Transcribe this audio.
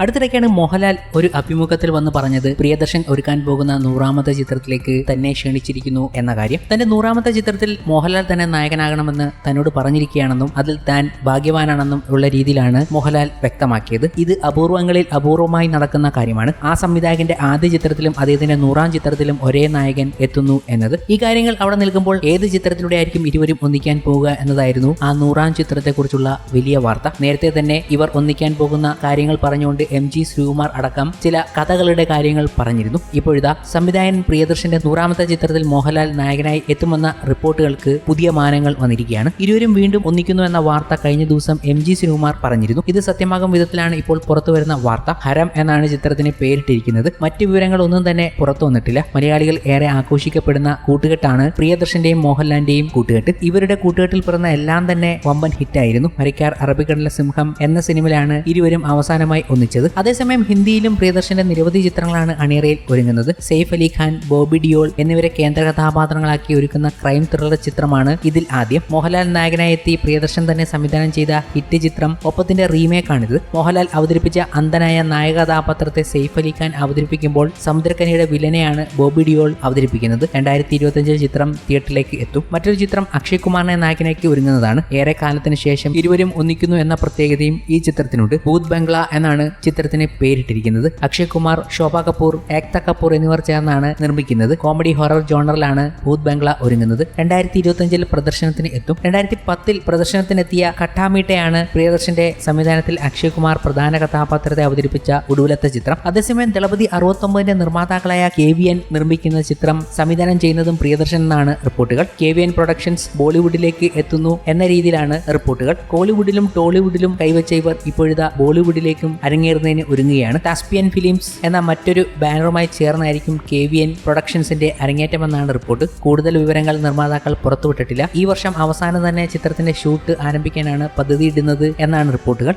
അടുത്തിടയ്ക്കാണ് മോഹൻലാൽ ഒരു അഭിമുഖത്തിൽ വന്ന് പറഞ്ഞത് പ്രിയദർശൻ ഒരുക്കാൻ പോകുന്ന നൂറാമത്തെ ചിത്രത്തിലേക്ക് തന്നെ ക്ഷണിച്ചിരിക്കുന്നു എന്ന കാര്യം. തന്റെ നൂറാമത്തെ ചിത്രത്തിൽ മോഹൻലാൽ തന്നെ നായകനാകണമെന്ന് തന്നോട് പറഞ്ഞിരിക്കുകയാണെന്നും അതിൽ താൻ ഭാഗ്യവാനാണെന്നും ഉള്ള രീതിയിലാണ് മോഹൻലാൽ വ്യക്തമാക്കിയത്. ഇത് അപൂർവങ്ങളിൽ അപൂർവമായി നടക്കുന്ന കാര്യമാണ്. ആ സംവിധായകന്റെ ആദ്യ ചിത്രത്തിലും അദ്ദേഹത്തിന്റെ നൂറാം ചിത്രത്തിലും ഒരേ നായകൻ എത്തുന്നു എന്നത്. ഈ കാര്യങ്ങൾ അവിടെ നിൽക്കുമ്പോൾ ഏത് ചിത്രത്തിലൂടെ ആയിരിക്കും ഇരുവരും ഒന്നിക്കാൻ പോവുക എന്നതായിരുന്നു ആ നൂറാം ചിത്രത്തെക്കുറിച്ചുള്ള വലിയ വാർത്ത. നേരത്തെ തന്നെ ഇവർ ഒന്നിക്കാൻ പോകുന്ന കാര്യങ്ങൾ പറഞ്ഞുകൊണ്ട് എം ജി ശ്രീകുമാർ അടക്കം ചില കഥകളുടെ കാര്യങ്ങൾ പറഞ്ഞിരുന്നു. ഇപ്പോഴിതാ സംവിധായകൻ പ്രിയദർശന്റെ നൂറാമത്തെ ചിത്രത്തിൽ മോഹൻലാൽ നായകനായി എത്തുമെന്ന റിപ്പോർട്ടുകൾക്ക് പുതിയ മാനങ്ങൾ വന്നിരിക്കുകയാണ്. ഇരുവരും വീണ്ടും ഒന്നിക്കുന്നു എന്ന വാർത്ത കഴിഞ്ഞ ദിവസം എം ജി ശ്രീകുമാർ പറഞ്ഞിരുന്നു. ഇത് സത്യമാകും വിധത്തിലാണ് ഇപ്പോൾ പുറത്തു വരുന്ന വാർത്ത. ഹരം എന്നാണ് ചിത്രത്തിന് പേരിട്ടിരിക്കുന്നത്. മറ്റു വിവരങ്ങൾ ഒന്നും തന്നെ പുറത്തു വന്നിട്ടില്ല. മലയാളികൾ ഏറെ ആഘോഷിക്കപ്പെടുന്ന കൂട്ടുകെട്ടാണ് പ്രിയദർശന്റെയും മോഹൻലാലിന്റെയും കൂട്ടുകെട്ട്. ഇവരുടെ കൂട്ടുകെട്ടിൽ പിറന്ന എല്ലാം തന്നെ വമ്പൻ ഹിറ്റായിരുന്നു. മരിക്കാർ അറബിക്കടല സിംഹം എന്ന സിനിമയിലാണ് ഇരുവരും അവസാനമായി ഒന്നിച്ചത്. അതേസമയം ഹിന്ദിയിലും പ്രിയദർശന്റെ നിരവധി ചിത്രങ്ങളാണ് അണിയറയിൽ ഒരുങ്ങുന്നത്. സെയ്ഫ് അലി ഖാൻ ബോബി ഡിയോൾ എന്നിവരെ കേന്ദ്ര കഥാപാത്രങ്ങളാക്കി ഒരുക്കുന്ന ക്രൈം ത്രില്ലർ ചിത്രമാണ് ഇതിൽ ആദ്യം. മോഹൻലാൽ നായകനായി എത്തി പ്രിയദർശൻ തന്നെ സംവിധാനം ചെയ്ത ഹിറ്റ് ചിത്രം ഒപ്പത്തിന്റെ റീമേക്കാണിത്. മോഹൻലാൽ അവതരിപ്പിച്ച അന്ധനായ നായക കഥാപാത്രത്തെ സെയ്ഫ് അലി ഖാൻ അവതരിപ്പിക്കുമ്പോൾ സമുദ്രക്കനിയുടെ വില്ലനെയാണ് ബോബി ഡിയോൾ അവതരിപ്പിക്കുന്നത്. രണ്ടായിരത്തി ഇരുപത്തിയഞ്ചിൽ ചിത്രം തിയേറ്ററിലേക്ക് എത്തും. മറ്റൊരു ചിത്രം അക്ഷയ് കുമാറിനെ നായകനാക്കി ഒരുങ്ങുന്നതാണ്. ഏറെ കാലത്തിന് ശേഷം ഇരുവരും ഒന്നിക്കുന്നു എന്ന പ്രത്യേകതയും ഈ ചിത്രത്തിനുണ്ട്. ഭൂത് ബംഗ്ല എന്നാണ് ചിത്രത്തിന് പേരിട്ടിരിക്കുന്നത് അക്ഷയ് കുമാർ ശോഭ കപൂർ ഏക്ത കപൂർ എന്നിവർ ചേർന്നാണ് നിർമ്മിക്കുന്നത്. കോമഡി ഹൊറർ ജോണറിലാണ് ഭൂത് ബംഗ്ല ഒരുങ്ങുന്നത്. രണ്ടായിരത്തി ഇരുപത്തിയഞ്ചിൽ പ്രദർശനത്തിന് എത്തും. രണ്ടായിരത്തി പത്തിൽ പ്രദർശനത്തിനെത്തിയ കട്ടാമീട്ടയാണ് പ്രിയദർശന്റെ സംവിധാനത്തിൽ അക്ഷയ് കുമാർ പ്രധാന കഥാപാത്രത്തെ അവതരിപ്പിച്ച ഒടുവിലത്തെ ചിത്രം. അതേസമയം ദളപതി അറുപത്തൊമ്പതിന്റെ നിർമ്മാതാക്കളായ കെ വി എൻ നിർമ്മിക്കുന്ന ചിത്രം സംവിധാനം ചെയ്യുന്നതും പ്രിയദർശൻ എന്നാണ് റിപ്പോർട്ടുകൾ. കെ വി എൻ പ്രൊഡക്ഷൻസ് ബോളിവുഡിലേക്ക് എത്തുന്നു എന്ന രീതിയിലാണ് റിപ്പോർട്ടുകൾ. കോളിവുഡിലും ടോളിവുഡിലും കൈവച്ച ഇവർ ഇപ്പോഴത്തെ ബോളിവുഡിലേക്കും അരങ്ങേറുന്നതിന് ഒരുങ്ങുകയാണ്. കാസ്പിയൻ ഫിലിംസ് എന്ന മറ്റൊരു ബാനറുമായി ചേർന്നായിരിക്കും കെ വി എൻ പ്രൊഡക്ഷൻസിന്റെ അരങ്ങേറ്റമെന്നാണ് റിപ്പോർട്ട്. കൂടുതൽ വിവരങ്ങൾ നിർമ്മാതാക്കൾ പുറത്തുവിട്ടിട്ടില്ല. ഈ വർഷം അവസാനം തന്നെ ചിത്രത്തിന്റെ ഷൂട്ട് ആരംഭിക്കാനാണ് പദ്ധതിയിടുന്നത് എന്നാണ് റിപ്പോർട്ടുകൾ.